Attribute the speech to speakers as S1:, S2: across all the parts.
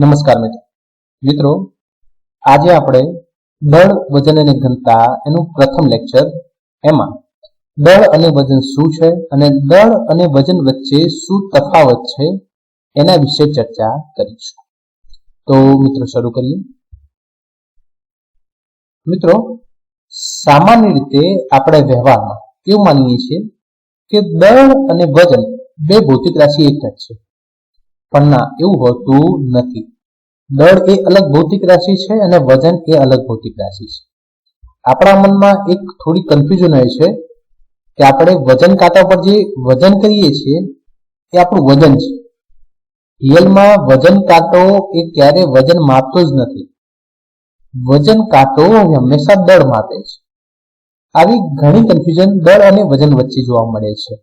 S1: નમસ્કાર મિત્રો. મિત્રો, આજે આપણે દળ, વજન અને ઘનતા એનું પ્રથમ લેક્ચર. એમાં દળ અને વજન શું છે અને દળ અને વજન વચ્ચે શું તફાવત છે એના વિશે ચર્ચા કરીશું. તો મિત્રો, શરૂ કરીએ. મિત્રો, સામાન્ય રીતે આપણે વ્યવહારમાં કેવું માનીએ છીએ કે દળ અને વજન બે ભૌતિક રાશિ એક જ છે. પણ ના એવું હોતું નથી. દળ એ અલગ ભૌતિક રાશિ છે અને વજન એ અલગ ભૌતિક રાશિ છે. આપણા મનમાં એક થોડી કન્ફ્યુઝન હોય છે કે આપણે વજન કાંટા પર જે વજન કરીએ છીએ એ આપણું વજન છે. રિયલમાં વજન કાંટો એ ક્યારે વજન માપતો જ નથી. વજન કાંટો હંમેશા દળ માપે છે. આવી ઘણી કન્ફ્યુઝન દળ અને વજન વચ્ચે જોવા મળે છે.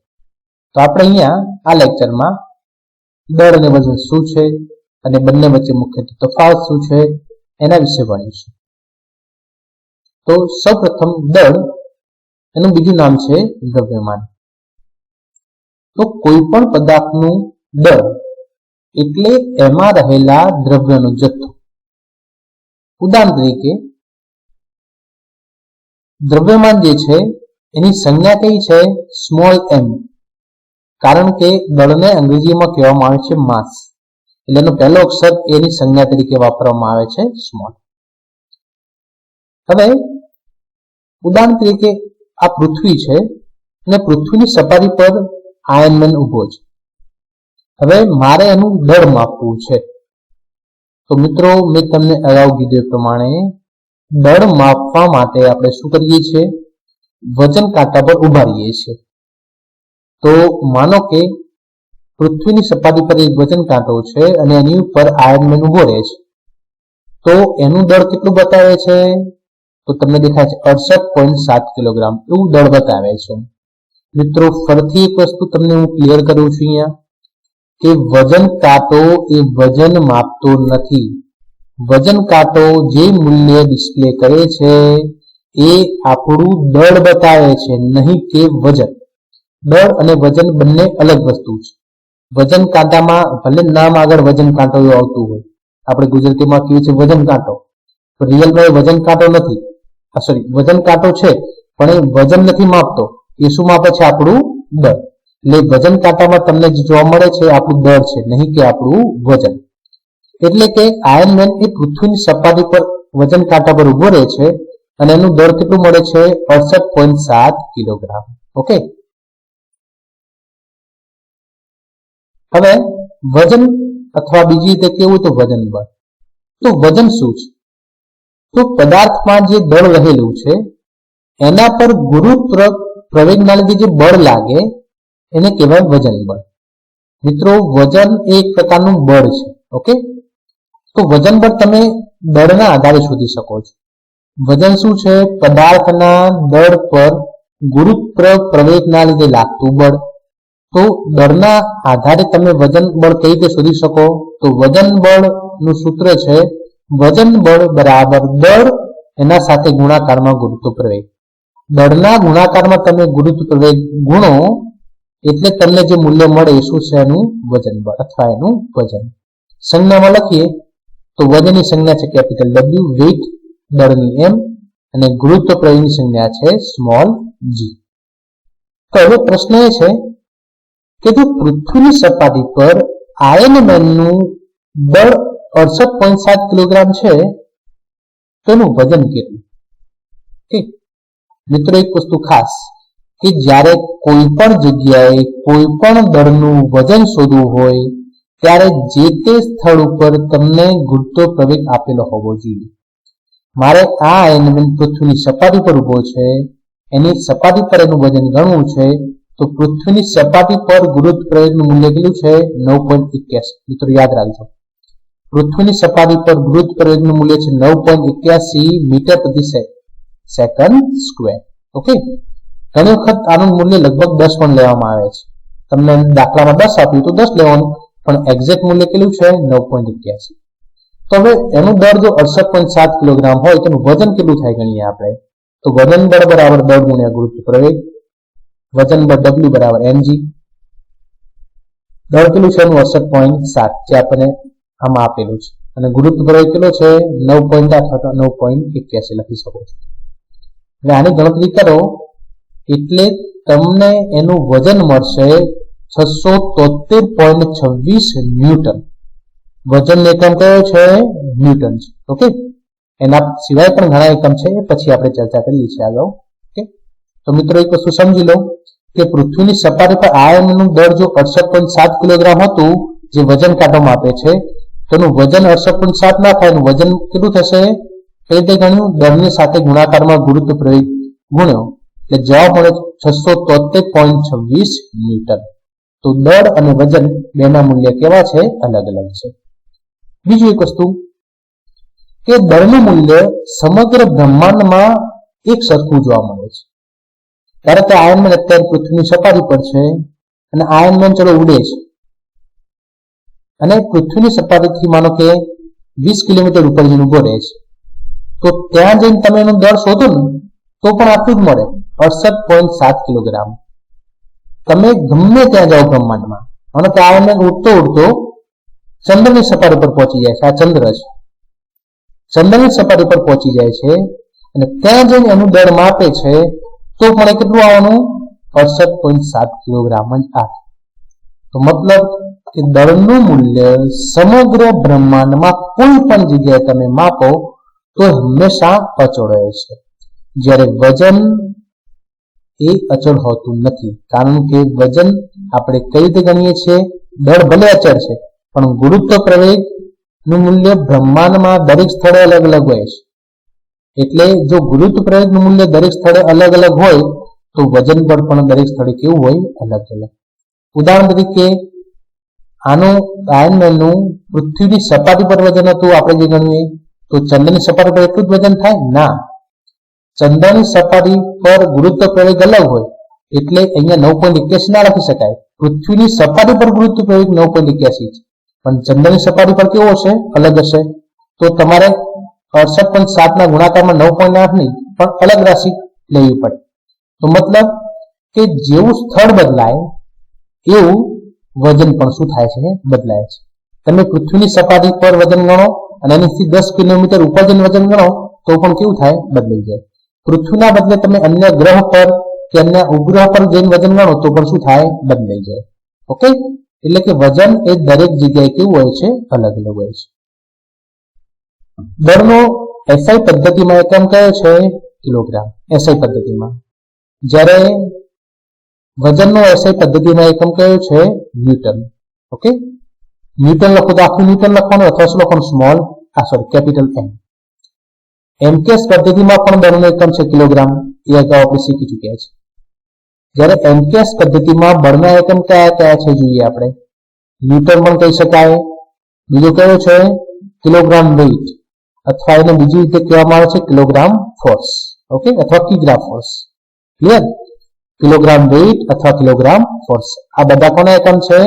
S1: તો આપણે અહીંયા આ લેક્ચરમાં દળ અને વજન શું છે અને બંને વચ્ચે મુખ્ય તફાવત શું છે એના વિશે ભણીશું. તો સૌપ્રથમ દળ, એનું બીજું નામ છે દ્રવ્યમાન. તો કોઈ પણ પદાર્થનું દળ એટલે એમાં રહેલા દ્રવ્યનો જથ્થો. ઉદાહરણ તરીકે, દ્રવ્યમાન જે છે, એની સંજ્ઞા કઈ છે? સ્મોલ એમ કારણ કે દળને અંગ્રેજીમાં કહેવામાં આવે છે માસ. એટલે એનો પહેલો અક્ષર એની સંજ્ઞા તરીકે વાપરવામાં આવે છે સ્મોલ. હવે, ઉદાહરણ તરીકે આ પૃથ્વી છે અને પૃથ્વીની સપાટી પર આયનમેન ઊભો છે. હવે મારે એનું દળ માપવું છે. તો મિત્રો, મેં તમને અગાઉ કીધું પ્રમાણે દળ માપવા માટે આપણે શું કરીએ છીએ? વજન કાંટા પર ઊભા રહીએ છીએ. તો માનો કે પૃથ્વીની સપાટી પર એક વજન કાંટો છે અને એની ઉપર આયર્નમેન ઊભો રહે છે. તો એનું દળ કેટલું બતાવે છે? તો તમને દેખાય છે અડસઠ પોઈન્ટ સાત કિલોગ્રામ એવું દળ બતાવે છે. મિત્રો, ફરીથી એક વસ્તુ તમને હું ક્લિયર કરું છું અહીંયા, કે વજન કાંટો એ વજન માપતો નથી. વજન કાંટો જે મૂલ્ય ડિસ્પ્લે કરે છે એ આપણું દળ બતાવે છે, નહીં કે વજન. દળ અને વજન બંને અલગ વસ્તુ છે. વજન કાંટામાં ભલે નામ આગળ વજન કાંટો એવું આવતું હોય. આપણે ગુજરાતીમાં કહીએ છીએ વજન કાંટો. રિયલમાં એ વજન કાંટો નથી. સોરી વજન કાંટો છે, પણ એ વજન નથી માપતો. એ શું માપે છે આપણું દળ. એટલે વજન કાંટામાં તમને જે જોવા મળે છે આપણું દળ છે, નહીં કે આપણું વજન. એટલે કે આયર્નમેન એ પૃથ્વીની સપાટી પર વજન કાંટા પર ઊભો રહે છે અને એનું દળ કેટલું મળે છે? અડસઠ પોઈન્ટ સાત કિલોગ્રામ. ઓકે? હવે વજન અથવા બીજી રીતે કેવું તો વજન બળ? તો વજન શું છે? તો પદાર્થમાં જે દળ રહેલું છે, એના પર ગુરુત્વ પ્રવેગના લીધે જે બળ લાગે, એને કહેવાય વજન બળ. મિત્રો, વજન એ એક પ્રકારનું બળ છે, ઓકે? તો વજન બળ તમે દળના આધારે શોધી શકો છો. વજન શું છે? પદાર્થના દળ પર ગુરુત્વ પ્રવેગના લીધે લાગતું બળ. તો દળના આધારે તમે વજન બળ કઈ રીતે શોધી શકો? તો વજન બળનું સૂત્ર છે, વજન બળ બરાબર દળ, એના સાથે ગુણાકારમાં ગુરુત્વ પ્રવેગ. દળના ગુણાકારમાં તમે ગુરુત્વ પ્રવેગ ગુણો, એટલે તમને જે મૂલ્ય મળે એ શું છે એનું? વજન બળ, અથવા એનું વજન. સંજ્ઞામાં લખીએ, તો વજનની સંજ્ઞા છે કેપિટલ ડબલ્યુ વેઇટ દળની એમ અને ગુરુત્વ પ્રવેગની સંજ્ઞા છે સ્મોલ જી તો હવે પ્રશ્ન એ છે કે જો પૃથ્વીની સપાટી પર આયન આયનમેનનું દળ અડસઠ પોઈન્ટ સાત કિલોગ્રામ છે, તેનું વજન કેટલું? ઠીક. મિત્રો, એક વસ્તુ ખાસ કે જ્યારે કોઈ પણ જગ્યાએ કોઈ પણ દળનું વજન શોધવું હોય, ત્યારે જે તે સ્થળ ઉપર તમને ગુરુત્વ પ્રવેગ આપેલો હોવો જોઈએ. મારે આ આયનમેન પૃથ્વીની સપાટી પર ઊભો છે, એની સપાટી પર એનું વજન ગણવું છે તો પૃથ્વીની સપાટી પર ગુરુત્વ પ્રયોગનું મૂલ્ય કેટલું છે? નવ પોઈન્ટ એક્યાસી. મિત્રો યાદ રાખજો. પૃથ્વીની સપાટી પર ગુરુત્વ પ્રયોગનું મૂલ્ય છે નવ પોઈન્ટ એક્યાસી મીટર પ્રતિ સેકન્ડ સ્ક્વેર. ઓકે? ઘણી વખત આનું મૂલ્ય લગભગ દસ પણ લેવામાં આવે છે. તમને દાખલામાં દસ આપ્યું તો દસ લેવાનું. પણ એક્ઝેક્ટ મૂલ્ય કેટલું છે? નવ પોઈન્ટ એક્યાસી. તો હવે એનું દર જો અડસઠ પોઈન્ટ સાત કિલોગ્રામ હોય, તેનું વજન કેટલું થાય ગણીએ આપણે? તો વજન દળ બરાબર દળ ગુણ્યા ગુરુત્વ પ્રવેગ વજન ડબલ્યુ બરાબર એમજી દળ કેટલું છે એનું અડસઠ પોઈન્ટ સાત, જે આપણને આમાં આપેલું છે. અને ગુરુત્વ પ્રવેગ કેટલો છે? નવ પોઈન્ટ આઠ અથવા નવ પોઈન્ટ એક્યાસી લખી શકો છો. એટલે આની ગણતરી કરો, એટલે તમને એનું વજન મળશે છસો તોતેર પોઈન્ટ છવ્વીસ ન્યૂટન. વજન એકમ કયો છે? ન્યૂટન છે. ઓકે? એના સિવાય પણ ઘણા એકમ છે, પછી આપણે ચર્ચા કરીએ છીએ આગળ. તો મિત્રો, એક વસ્તુ સમજી લો કે પૃથ્વીની સપાટી પર આયનનું દળ જો અડસઠ પોઈન્ટ સાત કિલોગ્રામ હતું, જે વજન કાંટોમાં આપે છે, તો એનું વજન અડસઠ પોઈન્ટ સાત ના થાય વજન કેટલું થશે? એ રીતે ગણ્યું, દળની સાથે ગુણાકારમાં ગુરુત્વ પ્રયોગ ગુણ્યો. એટલે જવાબ મળે છસો તોતેર પોઈન્ટ છવ્વીસ ન્યૂટન. તો દળ અને વજન બેના મૂલ્ય કેવા છે? અલગ અલગ છે. બીજું એક વસ્તુ, કે દળનું મૂલ્ય સમગ્ર બ્રહ્માંડમાં એક સરખું જોવા મળે છે. ધારો કે આયનમેન અત્યારે પૃથ્વીની સપાટી પર છે અને આયનમેન ચલો ઉડે છે. અને પૃથ્વીની સપાટીથી માનો કે વીસ કિલોમીટર ઉપર જઈને ઊભો રહે છે. તો ત્યાં જઈને તમે એનો દળ શોધો ને, તો પણ આટલું જ મળે. અડસઠ પોઈન્ટ સાત કિલોગ્રામ. તમે ગમે ત્યાં જાઓ બ્રહ્માંડમાં. માનો કે આયનમેન ઉડતો ઉડતો ચંદ્રની સપાટી પર પહોંચી જાય છે. આ ચંદ્ર છે. ચંદ્રની સપાટી પર પહોંચી જાય છે અને ત્યાં જઈને એનું દળ માપે છે તો એ કેટલું આવવાનું, અડસઠ પોઈન્ટ સાત કિલોગ્રામ જ આવે તો મતલબ કે દળનું મૂલ્ય સમગ્ર બ્રહ્માંડમાં કોઈ પણ જગ્યાએ તમે માપો, તો હંમેશા અચળ રહે છે. જ્યારે વજન એ અચળ હોતું નથી. કારણ કે વજન આપણે કઈ રીતે ગણીએ છીએ? દળ ભલે અચળ છે, પણ ગુરુત્વ પ્રવેગનું મૂલ્ય બ્રહ્માંડમાં દરેક સ્થળે અલગ અલગ હોય છે. એટલે જો ગુરુત્વ પ્રયોગનું મૂલ્ય દરેક સ્થળે અલગ અલગ હોય, તો વજન બળ પણ દરેક સ્થળે કેવું હોય? અલગ અલગ. ઉદાહરણ તરીકે, આનું આયનમેનનું પૃથ્વીની સપાટી પર વજન હતું, આપણે જે ગણીએ, તો ચંદ્રની સપાટી પર એટલું જ વજન થાય? ના. ચંદ્રની સપાટી પર ગુરુત્વ પ્રયોગ અલગ હોય, એટલે અહીંયા નવ પોઈન્ટ એક્યાસી ના લખી શકાય. પૃથ્વીની સપાટી પર ગુરુત્વ પ્રયોગ નવ પોઈન્ટ એક્યાસી છે. પણ ચંદ્રની સપાટી પર કેવો હશે? અલગ હશે. તો તમારે અડસઠ પોઈન્ટ સાત ના ગુણાકારમાં નવ પોઈન્ટ આઠ નહીં પણ અલગ રાશિ લેવી પડે. તો મતલબ કે જેવું સ્થળ બદલાય, એવું વજન પણ શું થાય છે? બદલાય છે. તમે પૃથ્વીની સપાટી પર વજન ગણો અને એનીથી દસ કિલોમીટર ઉપર જઈને વજન ગણો, તો પણ કેવું થાય? બદલાઈ જાય. પૃથ્વીના બદલે તમે અન્ય ગ્રહ પર કે અન્ય ઉપગ્રહ પર જઈને વજન ગણો, તો પણ શું થાય? બદલાઈ જાય. ઓકે? એટલે કે વજન એ દરેક જગ્યાએ કેવું હોય છે? અલગ અલગ હોય છે. દળનો એસઆઈ પદ્ધતિમાં એકમ કયો છે? કિલોગ્રામ. એસઆઈ પદ્ધતિમાં. જ્યારે વજનનો એસઆઈ પદ્ધતિમાં એકમ કયો છે? ન્યૂટન. ઓકે ન્યૂટન લખો તો આખું ન્યૂટન લખવાનું, અથવા શું લખવાનું? સ્મોલ. આ સોરી કેપિટલ એમ એમકેએસ પદ્ધતિમાં પણ દળનો એકમ છે, કિલોગ્રામ. એ અગાઉ આપણે શીખી ચૂક્યા છે. જ્યારે એમકેએસ પદ્ધતિમાં બળના એકમ કયા કયા છે જોઈએ આપણે? ન્યૂટન પણ કહી શકાય. બીજો કયો છે? કિલોગ્રામ વેઇટ અથવા એને બીજી રીતે કહેવામાં આવે છે કિલોગ્રામ ફોર્સ. ઓકે અથવા કિગ્રા ફોર્સ. ક્લિયર કિલોગ્રામ વેઇટ અથવા કિલોગ્રામ ફોર્સ. આ બધા કોના એકમ છે?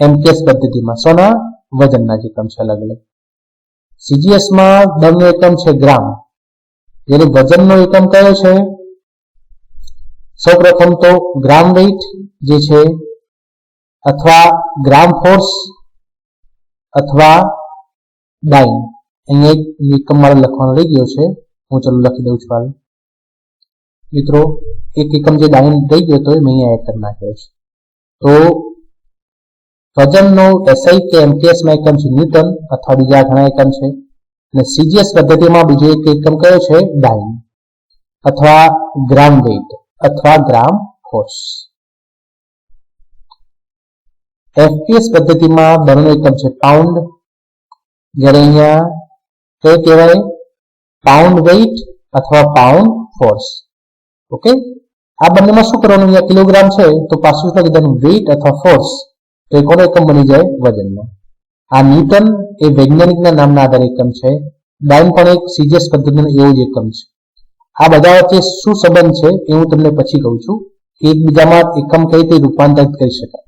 S1: એમકેએસ પદ્ધતિમાં. સોના વજનના જ એકમ છે અલગ અલગ. સીજીએસમાં દળનો એકમ છે ગ્રામ. જ્યારે વજનનો એકમ કયો છે? સૌપ્રથમ તો ગ્રામ વેઇટ જે છે, અથવા ગ્રામ ફોર્સ, અથવા ડાઇન. અહીંયા એક એકમ મારે લખવાનો રહી ગયો છે. હું ચલો લખી દઉં છું હાલ. મિત્રો, એક એકમ જે ડાઇન રહી ગયો તો એ મેં અહીંયા એડ કરી નાખ્યો છે. તો, વજનનો એસઆઈ કે એમકેએસમાં એકમ છે ન્યૂટન, અથવા બીજા ઘણા એકમ છે. અને સીજીએસ પદ્ધતિમાં બીજો એક એકમ કયો છે? ડાઇન અથવા ગ્રામ વેઇટ અથવા ગ્રામ ફોર્સ એફપીએસ પદ્ધતિમાં દળનો એકમ છે પાઉન્ડ જ્યારે અહીંયા કયો કહેવાય પાઉન્ડ વેઇટ અથવા પાઉન્ડ ફોર્સ ઓકે આ બંનેમાં શું કરવાનું? અહીંયા કિલોગ્રામ છે, તો પાછું લખી દેવાનું વેઇટ અથવા ફોર્સ તો એ કોનો એકમ બની જાય? વજનનો આ ન્યૂટન એ વૈજ્ઞાનિકના નામના આધારે એકમ છે. ડાઇન પણ એક સીજીએસ પદ્ધતિનો એવો જ એકમ છે. આ બધા વચ્ચે શું સંબંધ છે એ હું તમને પછી કહું છું. કે એકબીજામાં એકમ કઈ રીતે રૂપાંતરિત કરી શકાય?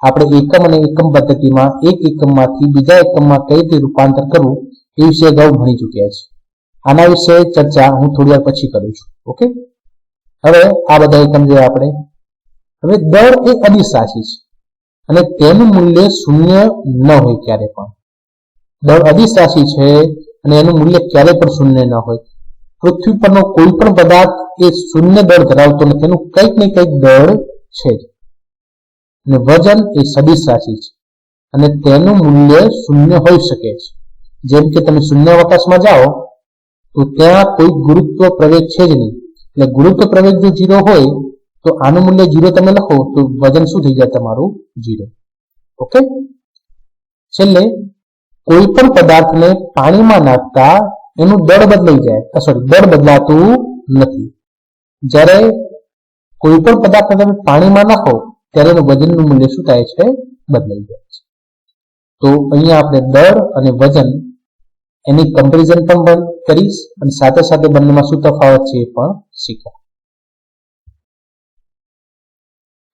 S1: આપણે એકમ અને એકમ પદ્ધતિમાં એક એકમમાંથી બીજા એકમમાં કઈ રીતે રૂપાંતર કરવું? એ વિશે અગાઉ ભણી ચૂક્યા છે. આના વિશે ચર્ચા હું થોડી પછી કરું છું, ઓકે? હવે આ બધા એકમ જોઈએ આપણે, હવે દળ એ અદિશ રાશિ છે અને તેનું મૂલ્ય શૂન્ય ન હોય ક્યારે પણ. દળ અદિશ રાશિ છે અને એનું મૂલ્ય ક્યારે પણ શૂન્ય ન હોય. પૃથ્વી પરનો કોઈ પણ પદાર્થ એ શૂન્ય દળ ધરાવતો નથી, એનું કંઈક ને કંઈક દળ છે અને વજન એ સદિશ રાશિ છે અને તેનું મૂલ્ય શૂન્ય હોઈ શકે છે. જેમ કે તમે શૂન્યાવકાશમાં જાઓ, તો ત્યાં કોઈ ગુરુત્વ પ્રવેગ છે જ નહીં. એટલે ગુરુત્વ પ્રવેગ જો જીરો હોય, તો આનું મૂલ્ય જીરો તમે લખો, તો વજન શું થઈ જાય તમારું? જીરો ઓકે છેલ્લે કોઈ પણ પદાર્થને પાણીમાં નાખતા એનું દળ બદલાઈ જાય. સોરી દળ બદલાતું નથી. જ્યારે કોઈ પણ પદાર્થને તમે પાણીમાં નાખો, ત્યારે એનું વજનનું મૂલ્ય શું થાય છે? બદલાઈ જાય છે. તો અહીંયા આપણે દળ અને વજન એની કમ્પેરિઝન પણ કરીશ અને સાથે સાથે બંનેમાં શું તફાવત છે એ પણ શીખ્યા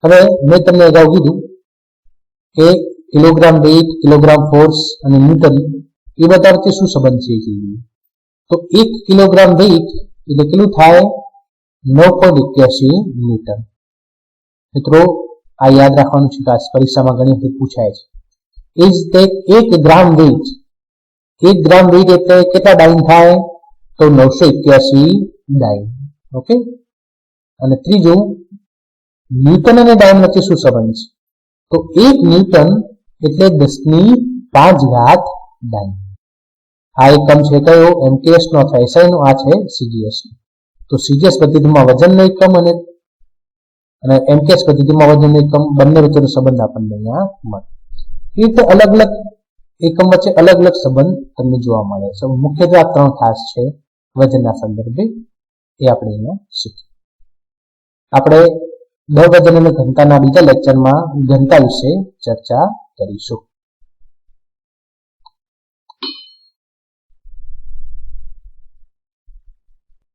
S1: હવે મેં તમને અગાઉ કીધું કે કિલોગ્રામ વેઇટ કિલોગ્રામ ફોર્સ અને ન્યૂટન એ બધા વચ્ચે શું સંબંધ છે તો એક કિલોગ્રામ વેઇટ એટલે કેટલું થાય? નવ પોઈન્ટ એક્યાસી ન્યૂટન. મિત્રો, આ યાદ રાખવાનું છે પરીક્ષામાં ઘણી વખત પૂછાય છે. એ જ રીતે એક ગ્રામ વેઇટ એક ગ્રામ વેઇટ એટલે કેટલા ડાઇન થાય? તો નવસો એક્યાસી ડાઇન. ઓકે અને ત્રીજું, ન્યૂટન અને ડાઇન વચ્ચે શું સંબંધ છે? તો એક ન્યૂટન એટલે દસની પાંચ ઘાત ડાઇન. આ એકમ છે કયો? એમટીએસ નો અથવા એસઆઈ નો. આ છે સીજીએસ તો સીજીએસ પદ્ધતિમાં વજનનો એકમ અને અને એમકેએસ પદ્ધતિમાં વજનનો એકમ બંને વચ્ચેનો સંબંધ આપણને અહીંયા મળે. એ રીતે અલગ અલગ એકમ વચ્ચે અલગ અલગ સંબંધ તમને જોવા મળે છે. મુખ્યત્વે આ ત્રણ ખાસ છે. વજનના સંદર્ભે એ આપણે એનો શીખીએ. આપણે દ વજન અને ઘનતાના બીજા લેક્ચરમાં ઘનતા વિશે ચર્ચા કરીશું.